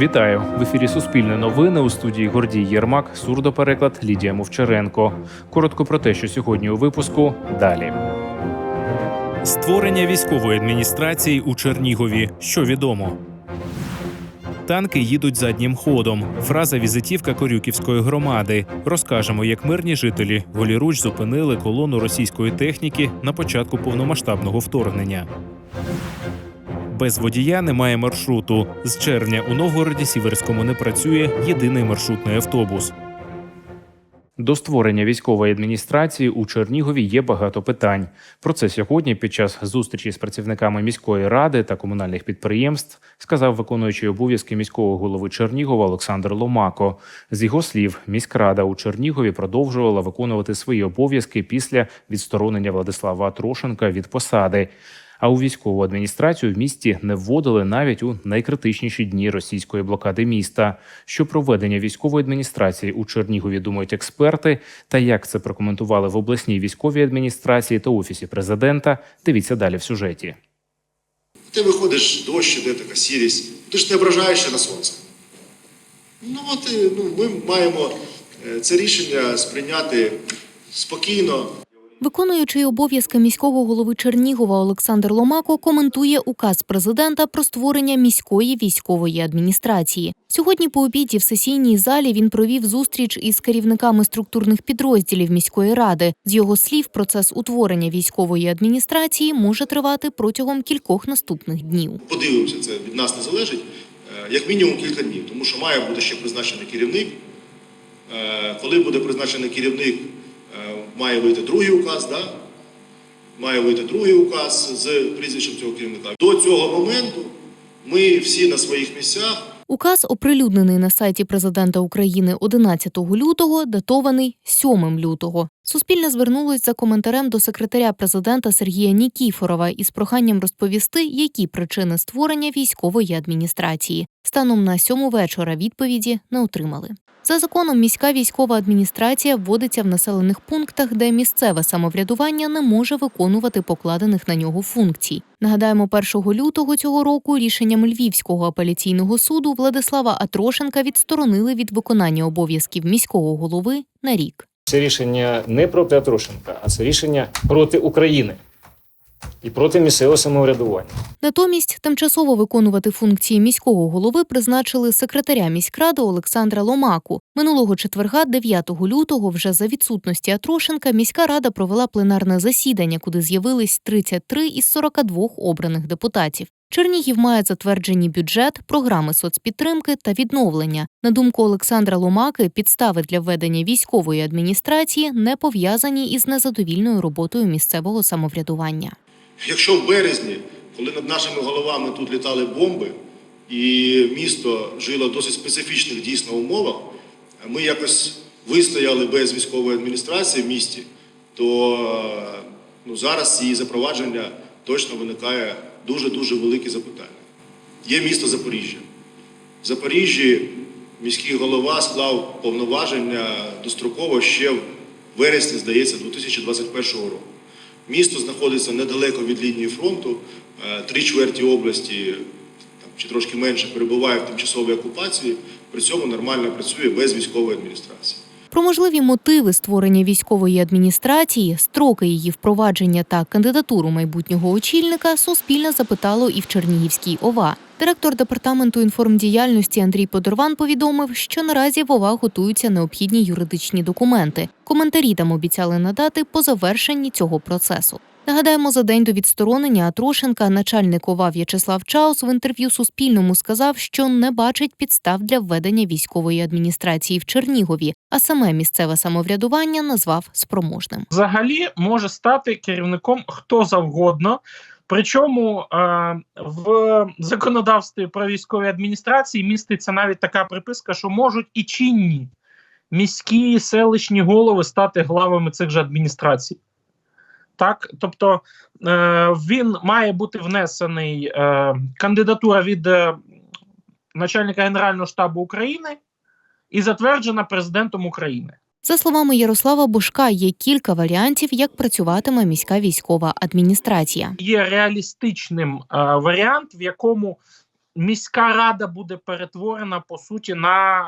Вітаю в ефірі Суспільне новини у студії Гордій Єрмак, сурдопереклад Лідія Мовчаренко. Коротко про те, що сьогодні у випуску далі. Створення військової адміністрації у Чернігові. Що відомо? Танки їдуть заднім ходом. Фраза візитівка Корюківської громади. Розкажемо, як мирні жителі голіруч зупинили колону російської техніки на початку повномасштабного вторгнення. Без водія немає маршруту. З червня у Новгороді Сіверському не працює єдиний маршрутний автобус. До створення військової адміністрації у Чернігові є багато питань. Про це сьогодні під час зустрічі з працівниками міської ради та комунальних підприємств сказав виконуючий обов'язки міського голови Чернігова Олександр Ломако. З його слів, міськрада у Чернігові продовжувала виконувати свої обов'язки після відсторонення Владислава Атрошенка від посади. А у військову адміністрацію в місті не вводили навіть у найкритичніші дні російської блокади міста. Що проведення військової адміністрації у Чернігові думають експерти, та як це прокоментували в обласній військовій адміністрації та офісі президента. Дивіться далі в сюжеті. Ти виходиш, дощ іде така сірість, ти ж не ображаєшся на сонце. Ну от ну, ми маємо е, це рішення сприйняти спокійно. Виконуючий обов'язки міського голови Чернігова Олександр Ломако коментує указ президента про створення міської військової адміністрації. Сьогодні по обіді в сесійній залі він провів зустріч із керівниками структурних підрозділів міської ради. З його слів, процес утворення військової адміністрації може тривати протягом кількох наступних днів. Подивимося, це від нас не залежить. е, Як мінімум кілька днів, тому що має бути ще призначений керівник. Е, Коли буде призначений керівник, має вийти другий указ, да? має вийти другий указ з прізвищем цього керівника. До цього моменту ми всі на своїх місцях. Указ, оприлюднений на сайті президента України 11 лютого, датований 7 лютого. Суспільне звернулось за коментарем до секретаря президента Сергія Нікіфорова із проханням розповісти, які причини створення військової адміністрації. Станом на сьому вечора відповіді не отримали. За законом, міська військова адміністрація вводиться в населених пунктах, де місцеве самоврядування не може виконувати покладених на нього функцій. Нагадаємо, 1 лютого цього року рішенням Львівського апеляційного суду Владислава Атрошенка відсторонили від виконання обов'язків міського голови на рік. Це рішення не проти Атрошенка, а це рішення проти України і проти місцевого самоврядування. Натомість тимчасово виконувати функції міського голови призначили секретаря міськради Олександра Ломаку. Минулого четверга, 9 лютого, вже за відсутності Атрошенка, міська рада провела пленарне засідання, куди з'явились 33 із 42 обраних депутатів. Чернігів має затверджені бюджет, програми соцпідтримки та відновлення. На думку Олександра Ломаки, підстави для введення військової адміністрації не пов'язані із незадовільною роботою місцевого самоврядування. Якщо в березні, коли над нашими головами тут літали бомби, і місто жило в досить специфічних дійсно умовах, ми якось вистояли без військової адміністрації в місті, то ну, зараз її запровадження точно виникає дуже-дуже велике запитання. Є місто Запоріжжя. В Запоріжжі міський голова склав повноваження достроково ще в вересні, здається, 2021 року. Місто знаходиться недалеко від лінії фронту, е, три чверті області чи трошки менше перебуває в тимчасовій окупації, при цьому нормально працює без військової адміністрації. Про можливі мотиви створення військової адміністрації, строки її впровадження та кандидатуру майбутнього очільника Суспільне запитало і в Чернігівській ОВА. Директор департаменту інформдіяльності Андрій Подорван повідомив, що наразі в ОВА готуються необхідні юридичні документи. Коментарі там обіцяли надати по завершенні цього процесу. Нагадаємо, за день до відсторонення Атрошенка начальник ОВА В'ячеслав Чаус в інтерв'ю Суспільному сказав, що не бачить підстав для введення військової адміністрації в Чернігові, а саме місцеве самоврядування назвав спроможним. взагалі може стати керівником хто завгодно. Причому е, в законодавстві про військові адміністрації міститься навіть така приписка, що можуть і чинні міські селищні голови стати главами цих же адміністрацій. Так, тобто е, він має бути внесений е, кандидатура від е, начальника Генерального штабу України і затверджена президентом України. За словами Ярослава Бушка, є кілька варіантів, як працюватиме міська військова адміністрація. є реалістичним е, варіант, в якому міська рада буде перетворена по суті на,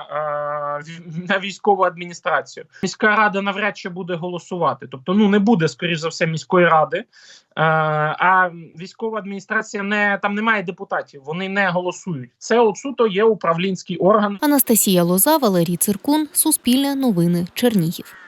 е, на військову адміністрацію. Міська рада навряд чи буде голосувати. Тобто, ну не буде, скоріш за все, міської ради. Е, а військова адміністрація не там немає депутатів, вони не голосують. Це от суто є управлінський орган. Анастасія Лоза, Валерій Циркун, Суспільне новини, Чернігів.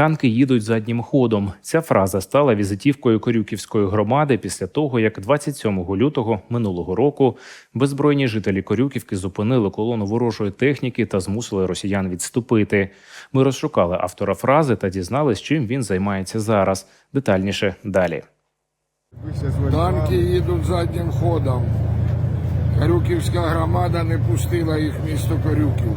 Танки їдуть заднім ходом. Ця фраза стала візитівкою Корюківської громади після того, як 27 лютого минулого року беззбройні жителі Корюківки зупинили колону ворожої техніки та змусили росіян відступити. Ми розшукали автора фрази та дізнались, чим він займається зараз. Детальніше далі. Танки їдуть заднім ходом. Карюківська громада не пустила їх місто Корюків.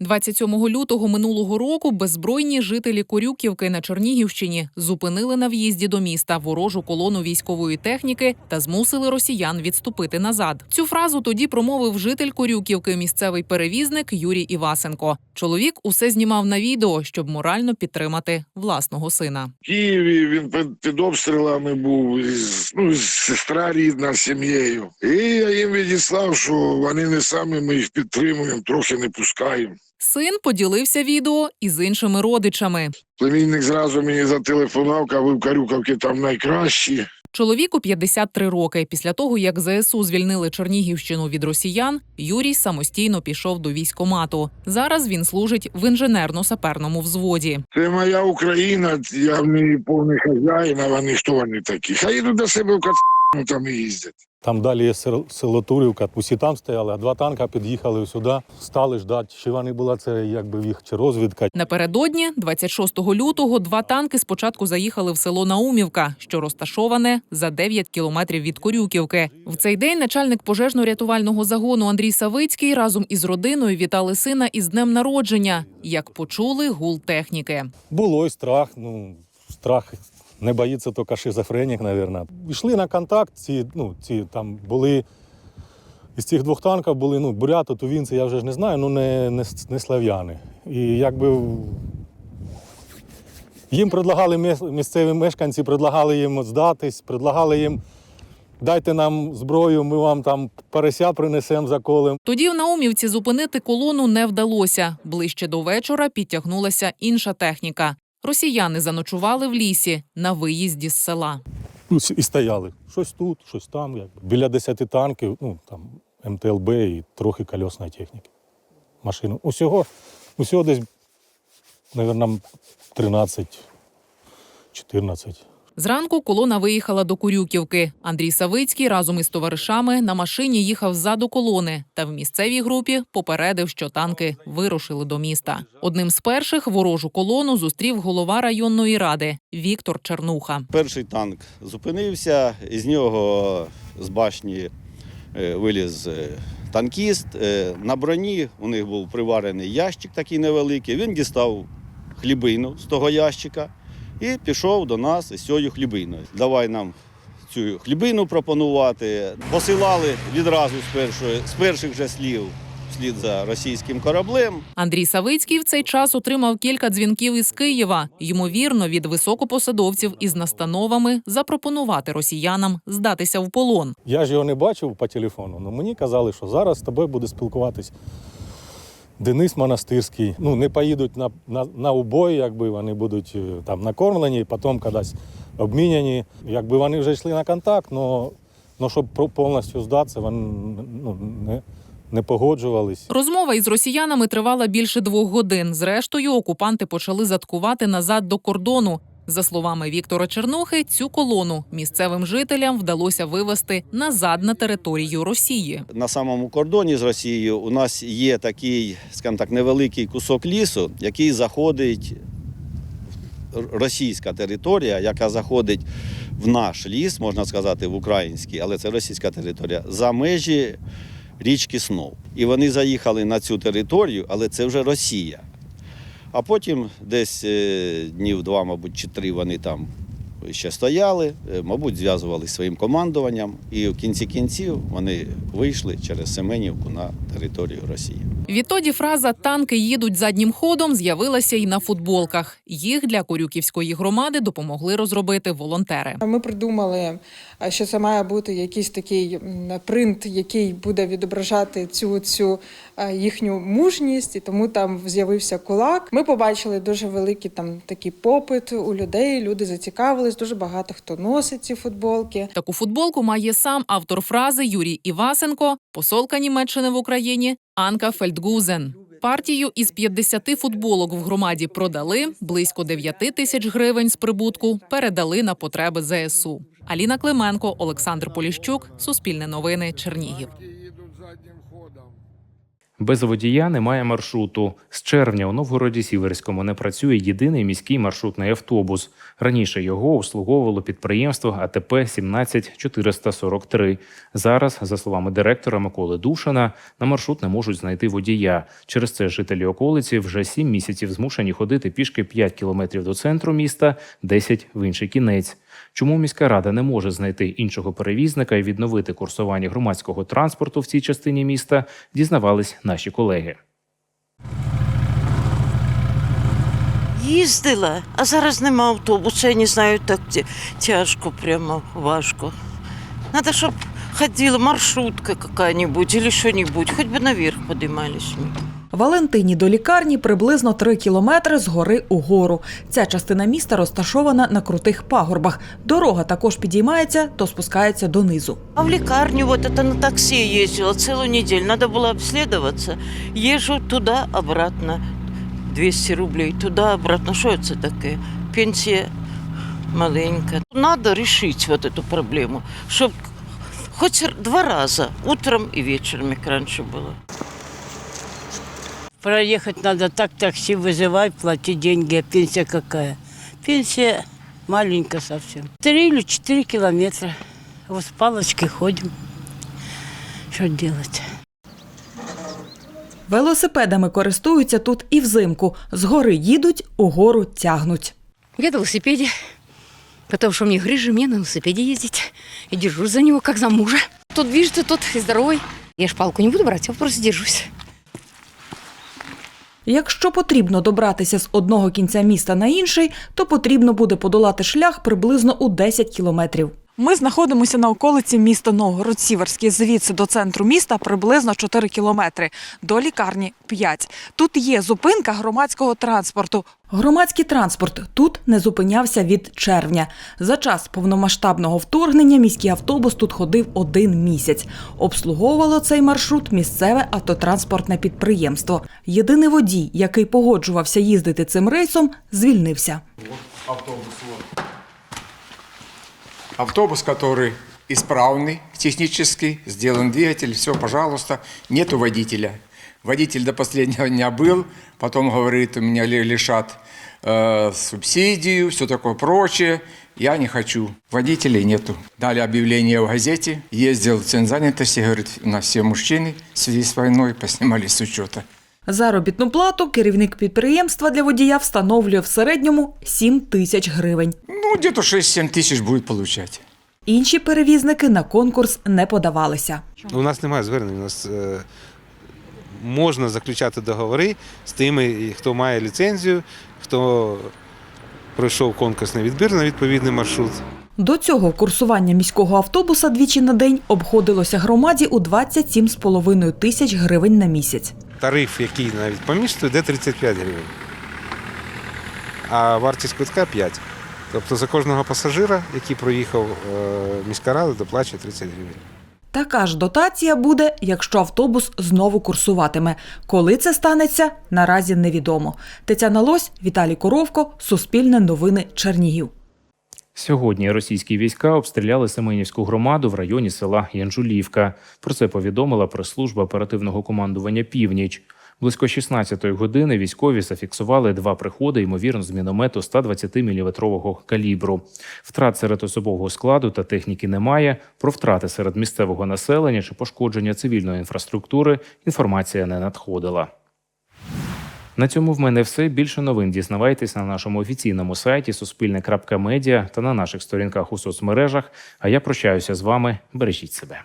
27 лютого минулого року беззбройні жителі Корюківки на Чернігівщині зупинили на в'їзді до міста ворожу колону військової техніки та змусили росіян відступити назад. Цю фразу тоді промовив житель Корюківки, місцевий перевізник Юрій Івасенко. Чоловік усе знімав на відео, щоб морально підтримати власного сина. В Києві він під, обстрілами був, ну, сестра рідна з сім'єю. І я їм відіслав, що вони не самі, ми їх підтримуємо, трохи не пускаємо. Син поділився відео із іншими родичами. Племінник зразу мені зателефонував, каже, ви в Карюківці там найкращі. Чоловіку 53 роки. Після того, як ЗСУ звільнили Чернігівщину від росіян, Юрій самостійно пішов до військомату. Зараз він служить в інженерно-саперному взводі. Це моя Україна, я в неї повний хазяїн, а вони хто вони такі? Хай їдуть до себе в Кацину, там і їздять. Там далі є село Турівка, усі там стояли, а два танка під'їхали сюди, стали ждати, чи вони була це якби їх чи розвідка. Напередодні, 26 лютого, два танки спочатку заїхали в село Наумівка, що розташоване за 9 кілометрів від Корюківки. В цей день начальник пожежно-рятувального загону Андрій Савицький разом із родиною вітали сина із днем народження. Як почули гул техніки. Було і страх, ну страх не боїться тільки шизофренік, мабуть. Йшли на контакт, ці, ну, ці там були. Із цих двох танків були ну, буряти, тувінці, я вже ж не знаю, ну не, не, не слав'яни. І якби їм предлагали місцеві мешканці, предлагали їм здатись, предлагали їм дайте нам зброю, ми вам там парися принесемо заколем. Тоді в Наумівці зупинити колону не вдалося. Ближче до вечора підтягнулася інша техніка. Росіяни заночували в лісі на виїзді з села. Ну, і стояли. Щось тут, щось там. Біля 10 танків, ну там МТЛБ і трохи кольосної техніки. Машину. Усього, усього десь, мабуть, 13, 14. Зранку колона виїхала до Курюківки. Андрій Савицький разом із товаришами на машині їхав ззаду колони та в місцевій групі попередив, що танки вирушили до міста. Одним з перших ворожу колону зустрів голова районної ради Віктор Чернуха. Перший танк зупинився, із нього з башні е, виліз е, танкіст. Е, На броні у них був приварений ящик такий невеликий. Він дістав хлібину з того ящика і пішов до нас із цією хлібиною. Давай нам цю хлібину пропонувати. Посилали відразу з, першої, з перших же слів вслід за російським кораблем. Андрій Савицький в цей час отримав кілька дзвінків із Києва, ймовірно, від високопосадовців із настановами запропонувати росіянам здатися в полон. Я ж його не бачив по телефону, але мені казали, що зараз з тобою буде спілкуватись Денис Монастирський. Ну, не поїдуть на, на, на убой, якби вони будуть е, там накормлені, потім кудись обміняні. Якби вони вже йшли на контакт, але но щоб повністю здатися, вони ну, не, не погоджувались. Розмова із росіянами тривала більше двох годин. Зрештою, окупанти почали заткувати назад до кордону. За словами Віктора Чернухи, цю колону місцевим жителям вдалося вивести назад на територію Росії. на самому кордоні з Росією у нас є такий, скажімо так, невеликий кусок лісу, який заходить російська територія, яка заходить в наш ліс, можна сказати, в український, але це російська територія, за межі річки Снов. І вони заїхали на цю територію, але це вже Росія. А потім десь е, днів два, мабуть, чи три вони там ще стояли, е, мабуть, зв'язувалися своїм командуванням, і в кінці кінців вони вийшли через Семенівку на територію Росії. Відтоді фраза танки їдуть заднім ходом з'явилася і на футболках. Їх для Корюківської громади допомогли розробити волонтери. Ми придумали, що це має бути якийсь такий принт, який буде відображати цю, цю їхню мужність, і тому там з'явився кулак. Ми побачили дуже великий там такий попит у людей. Люди зацікавились. Дуже багато хто носить ці футболки. Таку футболку має сам автор фрази Юрій Івасенко, посолка Німеччини в Україні Анка Фельдгузен. Партію із 50 футболок в громаді продали, близько 9 тисяч гривень з прибутку передали на потреби ЗСУ. Аліна Клименко, Олександр Поліщук, Суспільне новини, Чернігів. Без водія немає маршруту. З червня у Новгороді Сіверському не працює єдиний міський маршрутний автобус. Раніше його обслуговувало підприємство АТП 17443. Зараз, за словами директора Миколи Душина, на маршрут не можуть знайти водія. Через це жителі околиці вже сім місяців змушені ходити пішки 5 кілометрів до центру міста, 10 в інший кінець. Чому міська рада не може знайти іншого перевізника і відновити курсування громадського транспорту в цій частині міста, дізнавались наші колеги. Їздила, а зараз нема автобуса, я не знаю, так тяжко, прямо важко. Надо, щоб ходила маршрутка какая-нибудь или что-нибудь, хоть бы наверх поднимались. Валентині до лікарні приблизно 3 кілометри з гори угору. Ця частина міста розташована на крутих пагорбах. Дорога також підіймається, то спускається донизу. А в лекарню вот это на такси ездила целую неделю. Надо было обследоваться. Езжу туда-обратно. 200 рублей туда-обратно. Что это такое? Пенсия маленькая. Надо решить вот эту проблему, чтобы хоть р- два раза, утром и вечером, как раньше было. Проехать надо так, такси вызывай, плати деньги, а пенсия какая? Пенсия маленькая совсем. Три или четыре километра. Вот с палочкой ходим. Что делать? Велосипедами користуються тут і взимку. З гори їдуть, угору тягнуть. Я на велосипеде, потому что мне грыжи, мне на велосипеде ездить. И держусь за него, как за мужа. Тут движется, тот и здоровый. Я ж палку не буду брать, я просто держусь. Якщо потрібно добратися з одного кінця міста на інший, то потрібно буде подолати шлях приблизно у 10 кілометрів. Ми знаходимося на околиці міста Новгород Сіверський. Звідси до центру міста приблизно 4 кілометри, до лікарні 5. Тут є зупинка громадського транспорту. Громадський транспорт тут не зупинявся від червня. За час повномасштабного вторгнення міський автобус тут ходив один місяць. Обслуговувало цей маршрут місцеве автотранспортне підприємство. Єдиний водій, який погоджувався їздити цим рейсом, звільнився. Автобус, который исправный, технический, сделан двигатель, все, пожалуйста, нету водителя. Водитель до последнего дня был, потом говорит, у меня ли- лишат э, субсидию, все такое прочее. Я не хочу. Водителей нету. Дали объявление в газете. Ездил в центр занятости, говорит, у нас все мужчины в связи с войной поснимались с учета. Заробітну плату керівник підприємства для водія встановлює в середньому 7 тисяч гривень. Ну, где-то 6-7 тысяч будет получать. Інші перевізники на конкурс не подавалися. У нас немає звернень. У нас е, можна заключати договори з тими, хто має ліцензію, хто пройшов конкурсний відбір на відповідний маршрут. До цього курсування міського автобуса двічі на день обходилося громаді у 27,5 тисяч гривень на місяць. Тариф, який навіть по місту, йде 35 гривень. А вартість квитка 5. Тобто за кожного пасажира, який проїхав, е, міська рада доплачує 30 гривень. Така ж дотація буде, якщо автобус знову курсуватиме. Коли це станеться, наразі невідомо. Тетяна Лось, Віталій Коровко, Суспільне новини Чернігів. Сьогодні російські війська обстріляли Семенівську громаду в районі села Янжулівка. Про це повідомила прес-служба оперативного командування Північ. Близько 16-ї години військові зафіксували два приходи, ймовірно, з міномету 120-мм калібру. Втрат серед особового складу та техніки немає. Про втрати серед місцевого населення чи пошкодження цивільної інфраструктури інформація не надходила. На цьому в мене все. Більше новин дізнавайтесь на нашому офіційному сайті Суспільне.Медіа та на наших сторінках у соцмережах. А я прощаюся з вами. Бережіть себе.